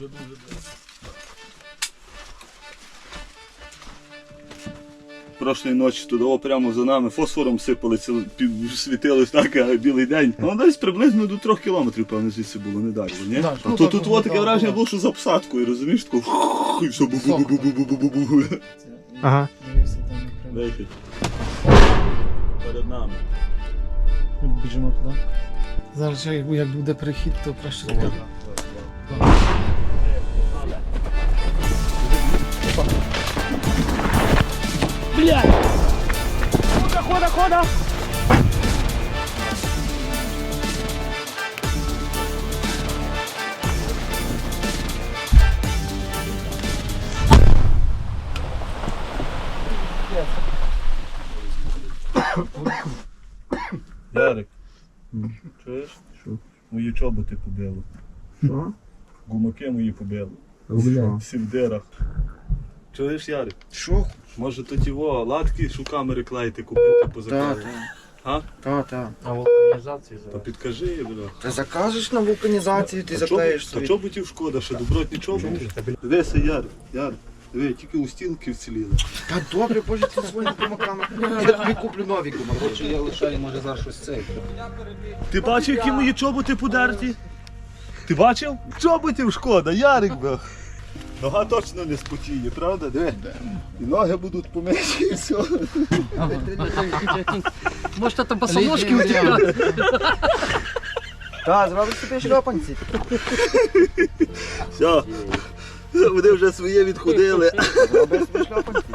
дуже дуже. Прошлої ночі туди прямо за нами фосфором сипали, світилось так, е, білий день. Ну десь приблизно до трьох кілометрів, певно, звідси було, не далі. ні? Ну, так, ну, тут тут таке враження ну, було, що за обсадкою, розумієш, таку і все бу-бу-бу-бу-бу-бу-бу-бу. Ага. Вихід. Перед нами. Біжимо туди. Зараз як буде перехід, то краще туди. Ярик, чуєш? Що? Мої чоботи побило. Що? Гумаки мої побило. Всі в дирах. Чуєш, Ярик? Що? Може тоді во, латки, що камери клеїти, купити по Та, заказу. та. А? Та, та. А вулканізації То зараз. підкажи, бля. Ти закажеш на вулканізацію, ти Та заклеїш чоб- собі. Та чоботів шкода, що добротні чоботи. Дивися, Яр, Яр. Диви, тільки устілки вціліли. Та добре, боже, ти своїми гумаками. Я тобі куплю нові гумаки. Я лишаю, може зараз щось цей. Ти бачив, які мої чоботи подерті? Ти бачив? Чоботів шкода, Ярик бля. Нога точно не спотіє, правда? Диви. І ноги будуть помиті, і все. Може, там босоножки у тебе? Та, зробиш собі шльопанці. Все. Вони вже своє відходили. Зробиш собі шльопанці.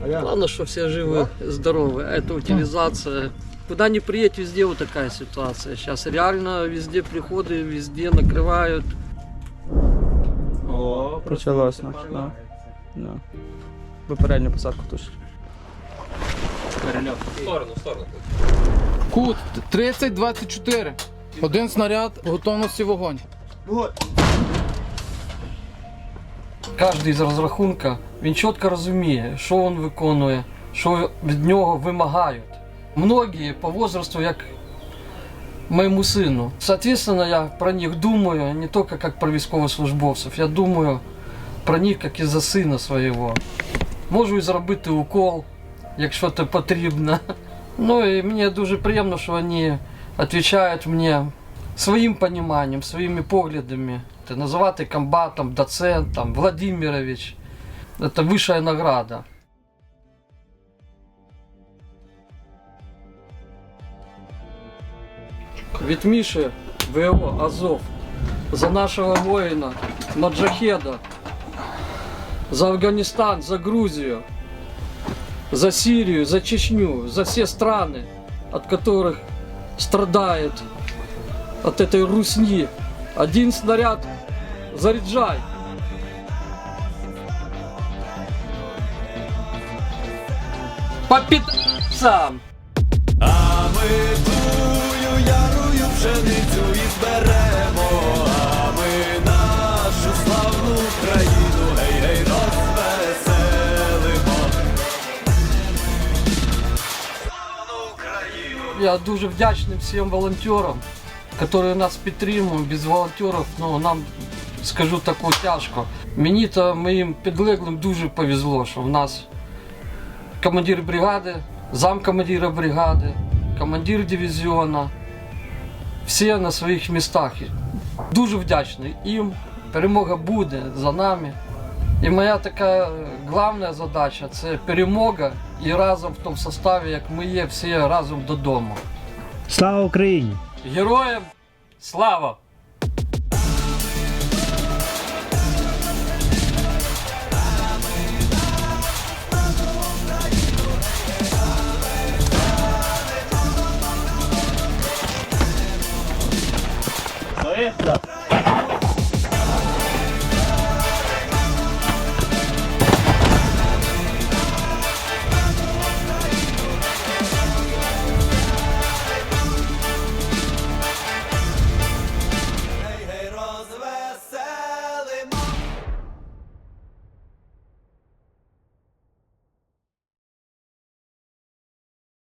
Главное, что все живы, здоровы. А это утилизация. Куда ни приедь, везде вот такая ситуация. Сейчас реально везде приходы, везде накрывают. Почалось, значить, да. Да. Попередню посадку точно. Кут 30-24. Один снаряд, готовності вогонь. Кожен з розрахунка він чітко розуміє, що він виконує, що від нього вимагають. Многі по возрасту, як моєму сину. Соответственно, я про них думаю не тільки як про військовослужбовців, я думаю них як і за сина свого. Можу і зробити укол, якщо це потрібно. Ну і мені дуже приємно, що вони відповідають мені своїм поніманням, своїми поглядами. Називати комбатом, доцентом, Владимирович. Це вища награда. Від Міші ВО Азов за нашого воїна Маджахеда, за Афганистан, за Грузию, за Сирию, за Чечню, за все страны, от которых страдает от этой русни. Один снаряд заряджай. По пи***цам! А ми тую ярую пшеницю Я дуже вдячний всім волонтерам, які нас підтримують. Без волонтерів ну, нам, скажу таку тяжко. Мені та моїм підлеглим дуже повезло, що в нас командир бригади, замкомандира бригади, командир дивізіону. Всі на своїх містах. Дуже вдячний їм. Перемога буде за нами. І моя така е, головна задача це перемога і разом в тому составі, як ми є, всі разом додому. Слава Україні! Героям слава! Поїхали!